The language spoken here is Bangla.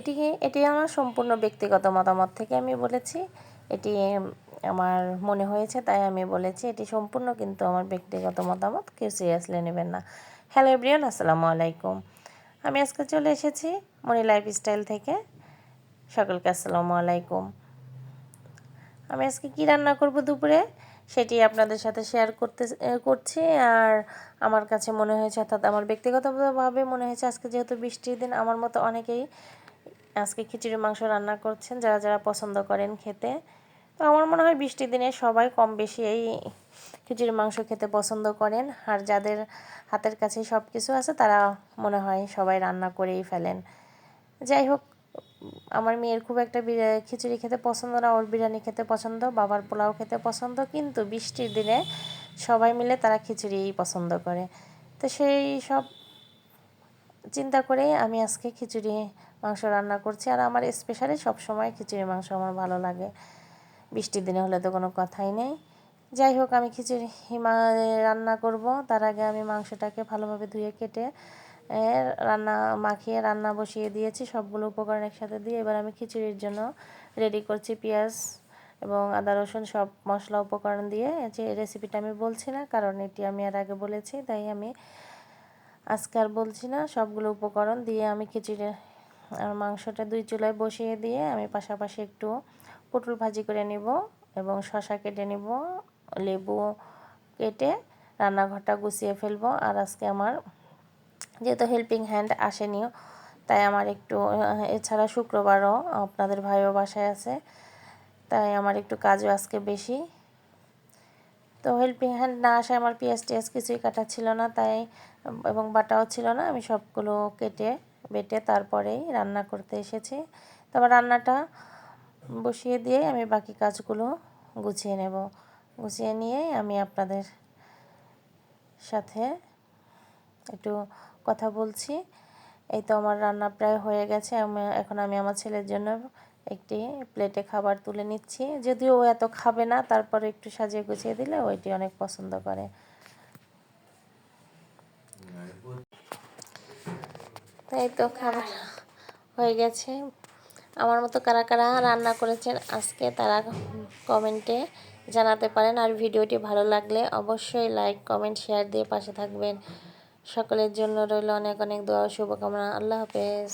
এটি এটি আমার সম্পূর্ণ ব্যক্তিগত মতামত থেকে আমি বলেছি। এটি আমার মনে হয়েছে, তাই আমি বলেছি, এটি সম্পূর্ণ কিন্তু আমার ব্যক্তিগত মতামত, কেউ সিরিয়াসলি নেবেন না। হ্যালো এভরিয়ান আসসালামু আলাইকুম। আমি আজকে চলে এসেছি মনি লাইফস্টাইল থেকে। সকলকে আসসালামু আলাইকুম। আমি আজকে কী রান্না করব দুপুরে? সেটি আপনাদের সাথে শেয়ার করতে করছি। আর আমার কাছে মনে হয়েছে, অর্থাৎ আমার ব্যক্তিগতভাবে মনে হয়েছে, আজকে যেহেতু বৃষ্টির দিন, আমার মতো অনেকেই আজকে খিচুড়ি মাংস রান্না করছেন, যারা যারা পছন্দ করেন খেতে। তো আমার মনে হয় বৃষ্টির দিনে সবাই কম বেশি এই খিচুড়ি মাংস খেতে পছন্দ করেন। আর যাদের হাতের কাছে সব কিছু আছে, তারা মনে হয় সবাই রান্না করেই ফেলেন। যাই হোক, আমার মেয়ের খুব একটা খিচুড়ি খেতে পছন্দ না, ওর বিরিয়ানি খেতে পছন্দ, বাবার পোলাও খেতে পছন্দ, কিন্তু বৃষ্টির দিনে সবাই মিলে তারা খিচুড়িই পছন্দ করে। তো সেই সব চিন্তা করেই আমি আজকে খিচুড়ি মাংস রান্না করছি। আর আমার স্পেশালি সবসময় খিচুড়ি মাংস আমার ভালো লাগে। বৃষ্টির দিনে হলে তো কোনো কথাই নেই। যাই হোক, আমি খিচুড়ি রান্না করব। তার আগে আমি মাংসটাকে ভালোভাবে ধুয়ে কেটে রান্না, মাখিয়ে রান্না বসিয়ে দিয়েছি। সবগুলো উপকরণ একসাথে দিয়ে এবার আমি খিচুড়ির জন্য রেডি করছি পেঁয়াজ এবং আদা, রসুন সব মশলা উপকরণ দিয়ে। যে রেসিপিটা আমি বলছি না, কারণ এটি আমি আর আগে বলেছি, তাই আমি আজকে আর বলছি না। সবগুলো উপকরণ দিয়ে আমি খিচুড়ি আর মাংসটা দুই চুলায় বসিয়ে দিয়ে আমি পাশাপাশি একটু পটল ভাজি করে নিব এবং শশা কেটে নিব, লেবু কেটে রান্নাঘরটা গুছিয়ে ফেলব। আর আজকে আমার যেহেতু হেল্পিং হ্যান্ড আসেনিও তাই আমার একটু, এছাড়া শুক্রবারও আপনাদের ভাইও বাসায় আছে, তাই আমার একটু কাজও আজকে বেশি। তো হেল্পিং হ্যান্ড না আসে আমার পেঁয়াজ টিয়াজ কিছুই কাটা ছিল না, তাই এবং বাটাও ছিল না, আমি সবগুলো কেটে বেটে তারপরেই রান্না করতে এসেছি। তারপর রান্নাটা বসিয়ে দিয়ে আমি বাকি কাজগুলো গুছিয়ে নেব। গুছিয়ে নিয়ে আমি আপনাদের সাথে একটু কথা বলছি। এই তো আমার রান্না প্রায় হয়ে গেছে। এখন আমি আমার ছেলের জন্য একটি প্লেটে খাবার তুলে নিচ্ছি। যদিও ও এত খাবে না, তারপরে একটু সাজিয়ে গুছিয়ে দিলে ওইটি অনেক পছন্দ করে। তাই তো খাবার হয়ে গেছে। আমার মতো কারা কারা রান্না করেছেন আজকে তারা কমেন্টে জানাতে পারেন। আর ভিডিওটি ভালো লাগলে অবশ্যই লাইক কমেন্ট শেয়ার দিয়ে পাশে থাকবেন। সকলের জন্য রইল অনেক অনেক দোয়া শুভকামনা। আল্লাহ হাফেজ।